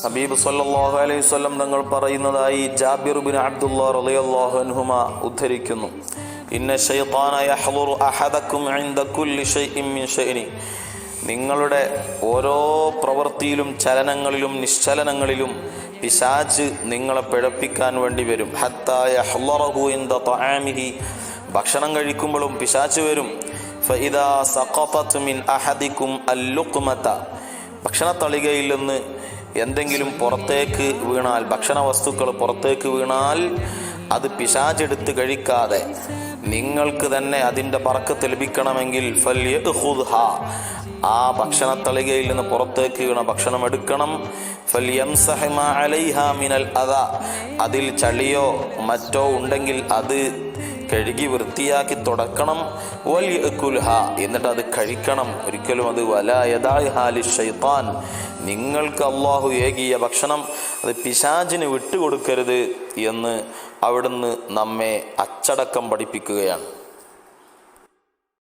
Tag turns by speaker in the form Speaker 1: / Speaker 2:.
Speaker 1: ഹബീബ് സല്ലാഹു അലൈഹി സ്വല്ലം തങ്ങൾ പറയുന്നതായി ജാബിർ ബിൻ അബ്ദുല്ലാ റളിയല്ലാഹു ഉദ്ധരിക്കുന്നു. ഇന്ന ഷൈനി നിങ്ങളുടെ ഓരോ പ്രവൃത്തിയിലും ചലനങ്ങളിലും നിശ്ചലനങ്ങളിലും പിശാച്ച് നിങ്ങളെ പിഴപ്പിക്കാൻ വേണ്ടി വരും. ഹത്താ ഹുറഹു ഇൻദ തആമിഹി. ഭക്ഷണം കഴിക്കുമ്പോഴും പിശാച്ച് വരും. ഫഇദാ സഖതത് അഹദിക്കും അല്ലുഖ്മത ഭക്ഷണത്തളികയിൽ നിന്ന് എന്തെങ്കിലും പുറത്തേക്ക് വീണാൽ ഭക്ഷണ വസ്തുക്കൾ പുറത്തേക്ക് വീണാൽ അത് പിശാചെടുത്ത് കഴിക്കാതെ നിങ്ങൾക്ക് തന്നെ അതിന്റെ പറക്കത്ത് ലഭിക്കണമെങ്കിൽ ആ ആ ഭക്ഷണത്തളികയിൽ നിന്ന് പുറത്തേക്ക് വീണ ഭക്ഷണം എടുക്കണം. മിനൽ അതിൽ ചളിയോ മറ്റോ ഉണ്ടെങ്കിൽ അത് കഴുകി വൃത്തിയാക്കി തുടക്കണം. വലിയ കുൽഹ എന്നിട്ട് അത് കഴിക്കണം. ഒരിക്കലും അത് വലായതാലി ഷൈത്താൻ നിങ്ങൾക്ക് അള്ളാഹു ഏകിയ ഭക്ഷണം അത് പിശാചിന് വിട്ടുകൊടുക്കരുത് എന്ന് അവിടുന്ന് നമ്മെ അച്ചടക്കം പഠിപ്പിക്കുകയാണ്.